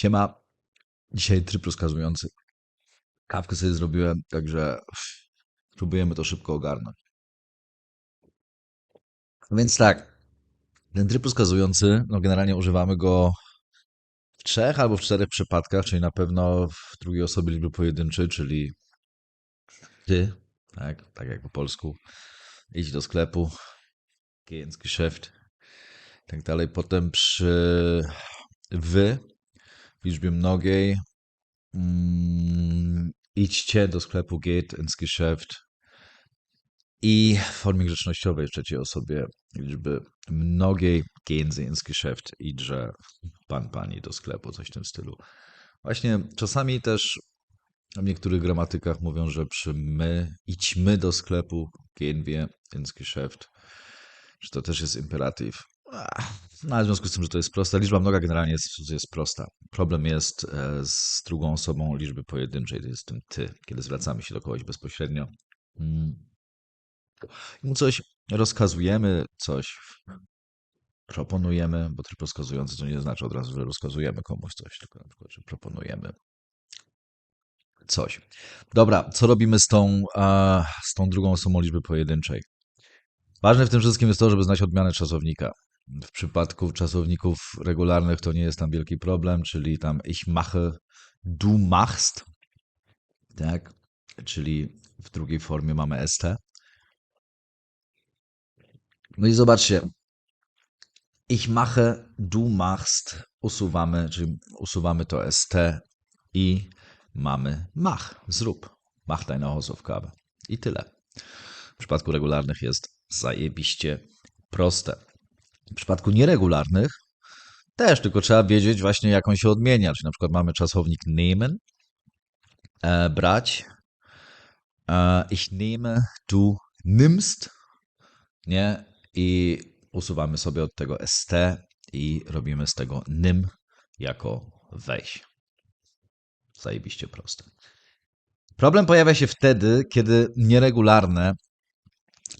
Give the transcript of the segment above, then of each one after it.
Siema. Dzisiaj tryb rozkazujący. Kawkę sobie zrobiłem, także próbujemy to szybko ogarnąć. Więc tak, ten tryb rozkazujący, no generalnie używamy go w trzech albo w czterech przypadkach, czyli na pewno w drugiej osobie liczby pojedynczej, czyli ty, tak, tak jak po polsku, idź do sklepu, geh ins Geschäft, i tak dalej. Potem przy wy w liczbie mnogiej mm, idźcie do sklepu, geht ins Geschäft i w formie grzecznościowej w trzeciej osobie liczby mnogiej gehen Sie ins Geschäft, idźże pan, pani do sklepu, coś w tym stylu. Właśnie czasami też w niektórych gramatykach mówią, że przy my, idźmy do sklepu, gehen wir ins że to też jest imperatyw. Ach, No, ale w związku z tym, że to jest prosta, liczba mnoga generalnie jest, jest prosta. Problem jest e, z drugą osobą liczby pojedynczej, to jest tym ty, kiedy zwracamy się do kogoś bezpośrednio. Mm. I mu coś rozkazujemy, coś proponujemy, bo tryb rozkazujący to nie znaczy od razu, że rozkazujemy komuś coś, tylko na przykład, że proponujemy coś. Dobra, co robimy z tą, z tą drugą osobą liczby pojedynczej? Ważne w tym wszystkim jest to, żeby znać odmianę czasownika. W przypadku czasowników regularnych to nie jest tam wielki problem, czyli tam ich mache, du machst, tak? Czyli w drugiej formie mamy st. No i zobaczcie, ich mache, du machst, usuwamy, czyli usuwamy to st i mamy mach, zrób, mach deine Hausaufgabe. I tyle. W przypadku regularnych jest zajebiście proste. W przypadku nieregularnych też, tylko trzeba wiedzieć właśnie jak on się odmienia. Czyli na przykład mamy czasownik nehmen, e, brać, e, ich nehme, du nimmst, nie? I usuwamy sobie od tego st i robimy z tego nym jako weź. Zajebiście proste. Problem pojawia się wtedy, kiedy nieregularne,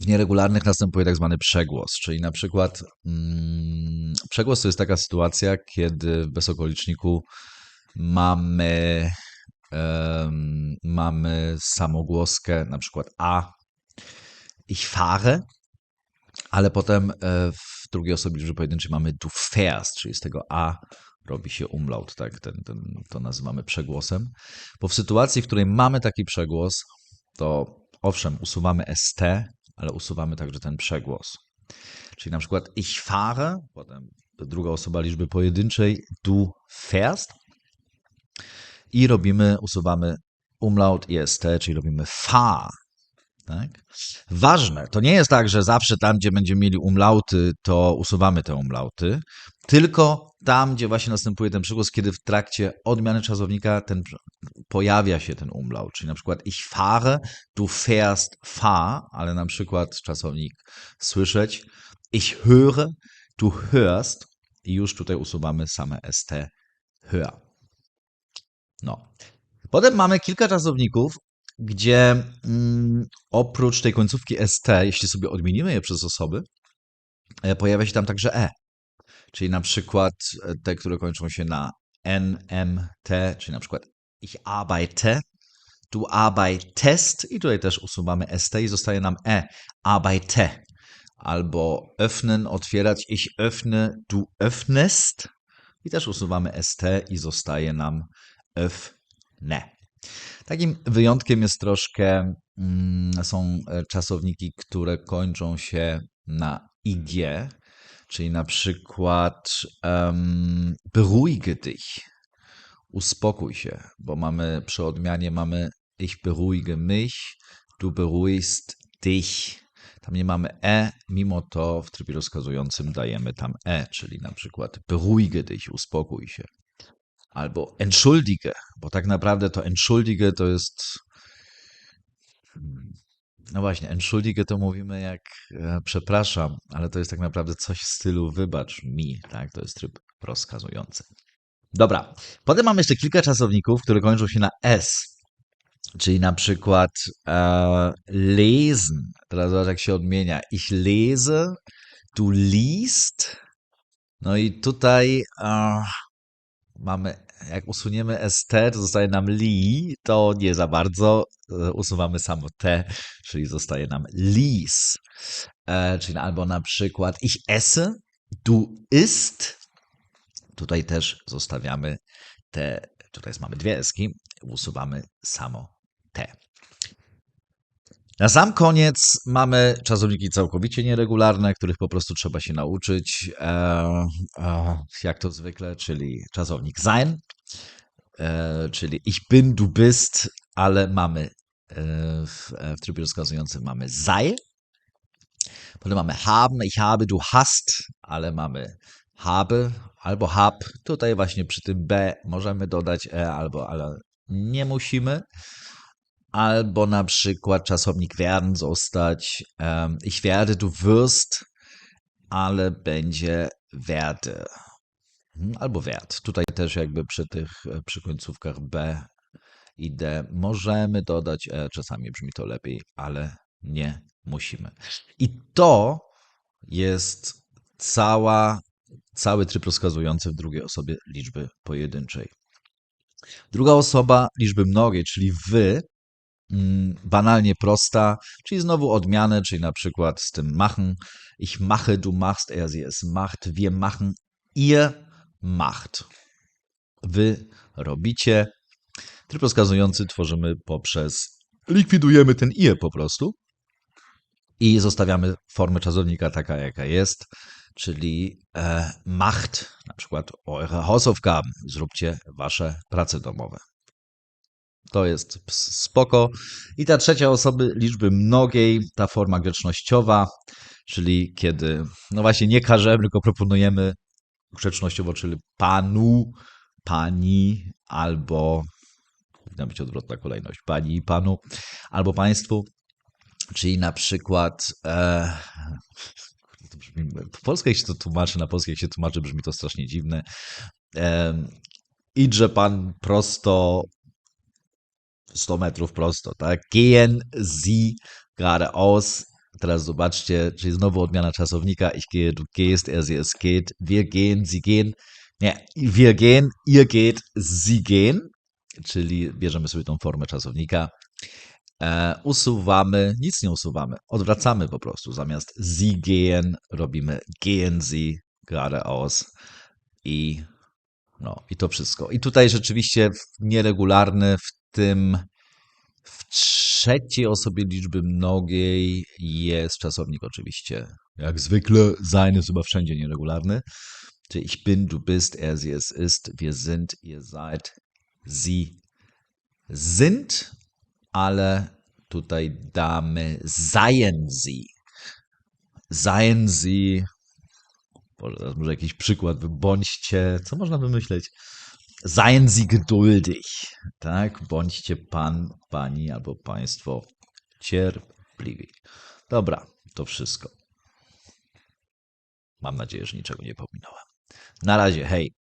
w nieregularnych następuje tak zwany przegłos, czyli na przykład mm, przegłos to jest taka sytuacja, kiedy w bezokoliczniku mamy, em, mamy samogłoskę, na przykład a, ich fahre, ale potem e, w drugiej osobie liczby pojedynczej mamy du fährst, czyli z tego a robi się umlaut, tak? Ten, ten, to nazywamy przegłosem. Bo w sytuacji, w której mamy taki przegłos, to owszem, usuwamy st, ale usuwamy także ten przegłos. Czyli na przykład ich fahre, potem druga osoba liczby pojedynczej, du fährst i robimy, usuwamy umlaut i czyli robimy fa. Tak? Ważne, to nie jest tak, że zawsze tam, gdzie będziemy mieli umlauty, to usuwamy te umlauty, tylko tam, gdzie właśnie następuje ten przygłos, kiedy w trakcie odmiany czasownika ten, pojawia się ten umlaut, czyli na przykład ich fahre, du fährst fahr, ale na przykład czasownik słyszeć, ich höre, du hörst i już tutaj usuwamy same st, hör. No. Potem mamy kilka czasowników, gdzie mm, oprócz tej końcówki st, jeśli sobie odmienimy je przez osoby, e, pojawia się tam także e. Czyli na przykład e, te, które kończą się na n, m, t, czyli na przykład ich arbeite, du arbeitest i tutaj też usuwamy st i zostaje nam e, arbeite. Albo öffnen, otwierać, ich öffne, du öffnest i też usuwamy st i zostaje nam öffne. Takim wyjątkiem jest troszkę, mm, są e, czasowniki, które kończą się na ig, czyli na przykład um, beruhige dich, uspokój się, bo mamy przy odmianie mamy ich beruhige mich, du beruhigst dich. Tam nie mamy e, mimo to w trybie rozkazującym dajemy tam e, czyli na przykład beruhige dich, uspokój się albo entschuldige, bo tak naprawdę to entschuldige to jest. No właśnie, entschuldige to mówimy jak e, przepraszam, ale to jest tak naprawdę coś w stylu wybacz mi, tak? To jest tryb rozkazujący. Dobra, potem mamy jeszcze kilka czasowników, które kończą się na s, czyli na przykład e, lesen. Teraz zobacz, jak się odmienia. Ich lese, du liest. No i tutaj e, mamy jak usuniemy ST, to zostaje nam li, to nie za bardzo. E, Usuwamy samo T, czyli zostaje nam lis. E, czyli albo na przykład ich esse, du isst. Tutaj też zostawiamy te, tutaj mamy dwie eski, usuwamy samo T. Na sam koniec mamy czasowniki całkowicie nieregularne, których po prostu trzeba się nauczyć, e, e, jak to zwykle, czyli czasownik sein, e, czyli ich bin, du bist, ale mamy e, w, e, w trybie rozkazującym mamy sei. Potem mamy haben, ich habe, du hast, ale mamy habe albo hab. Tutaj właśnie przy tym B możemy dodać E albo, ale nie musimy albo na przykład czasownik werden zostać ich werde, du wirst, ale będzie werde. Mhm, Albo werd. Tutaj też jakby przy tych, e, przy końcówkach B i D możemy dodać E, czasami brzmi to lepiej, ale nie musimy. I to jest cała, cały tryb rozkazujący w drugiej osobie liczby pojedynczej. Druga osoba liczby mnogiej, czyli wy, banalnie prosta, czyli znowu odmiany, czyli na przykład z tym machen. Ich mache, du machst, er, sie, es macht, wir machen, ihr macht. Wy robicie. Tryb rozkazujący tworzymy poprzez likwidujemy ten ihr po prostu i zostawiamy formę czasownika taka, jaka jest, czyli e, macht, na przykład eure Hausaufgaben, zróbcie wasze prace domowe. To jest spoko. I ta trzecia osoby liczby mnogiej, ta forma grzecznościowa, czyli kiedy, no właśnie nie każemy, tylko proponujemy grzecznościowo, czyli panu, pani, albo powinna być odwrotna kolejność, pani i panu, albo państwu, czyli na przykład e, brzmi, po polsku jak się to tłumaczy, na polskie jak się tłumaczy, brzmi to strasznie dziwne. E, idże pan prosto 100 metrów prosto, tak? Gehen Sie geradeaus. Teraz zobaczcie, czyli znowu odmiana czasownika. Ich gehe, du gehst, er, sie, es geht. Wir gehen, sie gehen. Nie, wir gehen, ihr geht, sie gehen. Czyli bierzemy sobie tą formę czasownika. E, usuwamy, nic nie usuwamy, odwracamy po prostu. Zamiast sie gehen robimy gehen sie geradeaus i no, i to wszystko. I tutaj rzeczywiście nieregularny w tym w trzeciej osobie liczby mnogiej jest czasownik oczywiście jak zwykle sein jest chyba wszędzie nieregularny. Czyli ich bin, du bist, er, sie, es ist, wir sind, ihr seid, sie sind, ale tutaj damy seien sie. Seien sie. Boże, teraz może jakiś przykład. Bądźcie, co można wymyśleć? Seien Sie geduldig. Tak? Bądźcie pan, pani albo państwo cierpliwi. Dobra, to wszystko. Mam nadzieję, że niczego nie pominąłem. Na razie, hej.